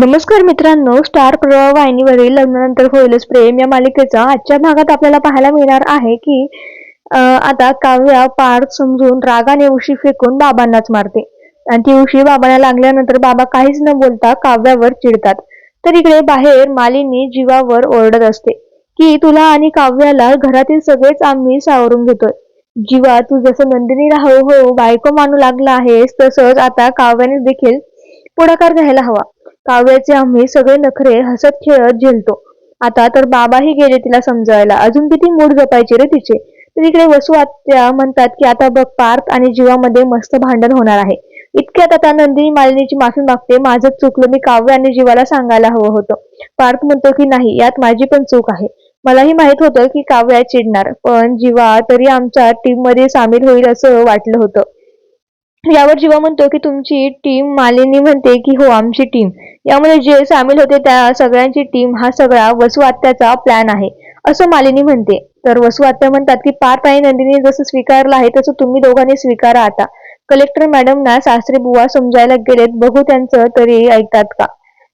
नमस्कार मित्रांनो स्टार प्रवाह वाहिनीवरील लग्नानंतर होईलच प्रेम या मालिकेचा आजच्या भागात आपल्याला पाहायला मिळणार आहे की आता काव्या पार समजून रागाने उशी फेकून बाबांनाच मारते. आणि ती उशी बाबांना लागल्यानंतर बाबा काहीच न बोलता काव्यावर चिडतात. तर इकडे बाहेर मालिनी जीवावर ओरडत असते की तुला आणि काव्याला घरातील सगळेच आम्ही सावरून घेतोय. जीवा तू जसं नंदिनी राहो हो बायको मानू लागला आहेस तसंच आता काव्याने देखील पुढाकार घ्यायला हवा. काव्याचे आम्ही सगळे नखरे हसत खेळत झेलतो. आता तर बाबाही गेले तिला समजायला. अजून किती मूड जपायचे रे तिचे. तिकडे इकडे वसू आत्या म्हणतात की आता बघ पार्थ आणि जीवामध्ये मस्त भांडण होणार आहे. इतक्यात आता नंदिनी मालिनीची माफी मागते. माझं चुकलं. मी काव्य आणि जीवाला सांगायला हवं होतं. पार्थ म्हणतो की नाही यात माझी पण चूक आहे. मलाही माहीत होतं की काव्या चिडणार. पण जीवा तरी आमच्या टीममध्ये सामील होईल असं वाटलं होतं. यावर जीवा म्हणतो की तुमची टीम मालिनी म्हणते की हो आमची टीम यामध्ये जे सामील होते त्या सगळ्यांची टीम हा सगळा वसुआत्याचा प्लॅन आहे. असं मालिनी म्हणते. तर वसुआत्या म्हणतात की पार्थ आणि नंदिनी जसं स्वीकारलं आहे तसं तुम्ही दोघांनी स्वीकारा आता. कलेक्टर मॅडमना सासरे बुवा समजायला गेलेत बघू त्यांचं तरी ऐकतात का?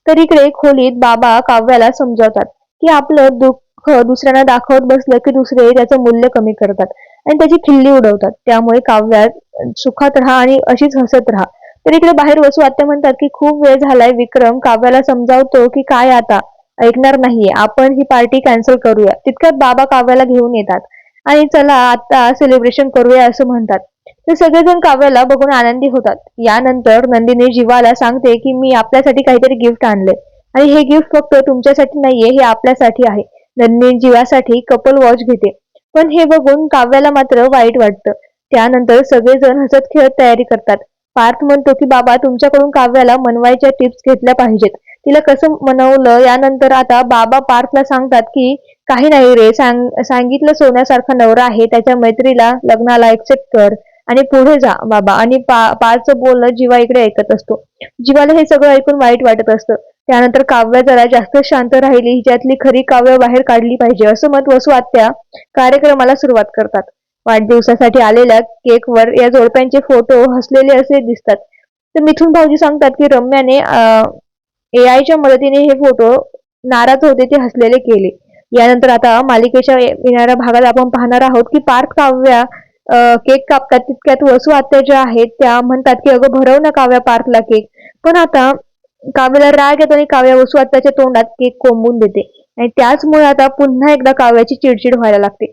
तर इकडे खोलीत बाबा काव्याला समजावतात की आपलं दुःख हो, दुसऱ्यांना दाखवत बसलं की दुसरे त्याचं मूल्य कमी करतात. आणि त्याची खिल्ली उडवतात. त्यामुळे काव्यात सुखात राहा आणि अशीच हसत राहा. तर इकडे बाहेर वसू आत्या म्हणतात की खूप वेळ झालाय विक्रम काव्याला समजावतो की काय आता? ऐकणार नाहीये. आपण ही पार्टी कॅन्सल करूया. तितक्यात बाबा काव्याला घेऊन येतात. आणि चला आता सेलिब्रेशन करूया असं म्हणतात. ते सगळेजण काव्याला बघून आनंदी होतात. यानंतर नंदिनी जीवाला सांगते की मी आपल्यासाठी काहीतरी गिफ्ट आणले आणि हे गिफ्ट फक्त तुमच्यासाठी नाहीये हे आपल्यासाठी आहे. नंदिनी जीवासाठी कपल वॉच घेते. पण हे बघून काव्याला मात्र वाईट वाटतं. त्यानंतर सगळेजण हसत खेळत तयारी करतात. पार्थ म्हणतो की बाबा तुमच्याकडून काव्याला मनवायच्या टिप्स घेतल्या पाहिजेत. तिला कसं मनवलं यानंतर आता बाबा पार्थला सांगतात की काही नाही रे सांग सांगितलं सोन्यासारखा नवरा आहे त्याच्या मैत्रीला लग्नाला एक्सेप्ट कर आणि पुढे जा बाबा. आणि पा पारचं बोलणं जीवा इकडे ऐकत असतो. जीवाला हे सगळं ऐकून वाईट वाटत असतं. त्यानंतर काव्य जरा जास्त शांत राहिली हिच्यातली खरी काव्य बाहेर काढली पाहिजे असं मत वसू आत्या कार्यक्रमाला सुरुवात करतात. वाढदिवसासाठी आलेल्या केकवर या जोडप्यांचे फोटो हसलेले असे दिसतात. तर मिथून भाऊजी सांगतात की रम्याने ए आयच्या मदतीने हे फोटो नाराज होते ते हसलेले केले. यानंतर आता मालिकेच्या येणाऱ्या भागात आपण पाहणार आहोत की पार्थ काव्या केक कापतात तितक्यात वसू आत्या ज्या आहेत त्या म्हणतात की अगं भरव ना काव्या पार्थला केक. पण आता काव्याला राग येतो आणि काव्या वसू आत्याच्या तोंडात केक कोंबून देते. आणि त्याचमुळे आता पुन्हा एकदा काव्याची चिडचिड व्हायला लागते.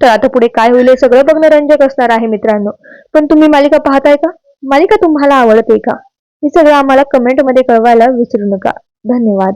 तर आता पुढे काय होईल हे सगळं बघणं रंजक असणार आहे मित्रांनो. पण तुम्ही मालिका पाहताय का? मालिका तुम्हाला आवडते का? हे सगळं आम्हाला कमेंटमध्ये कळवायला विसरू नका. धन्यवाद.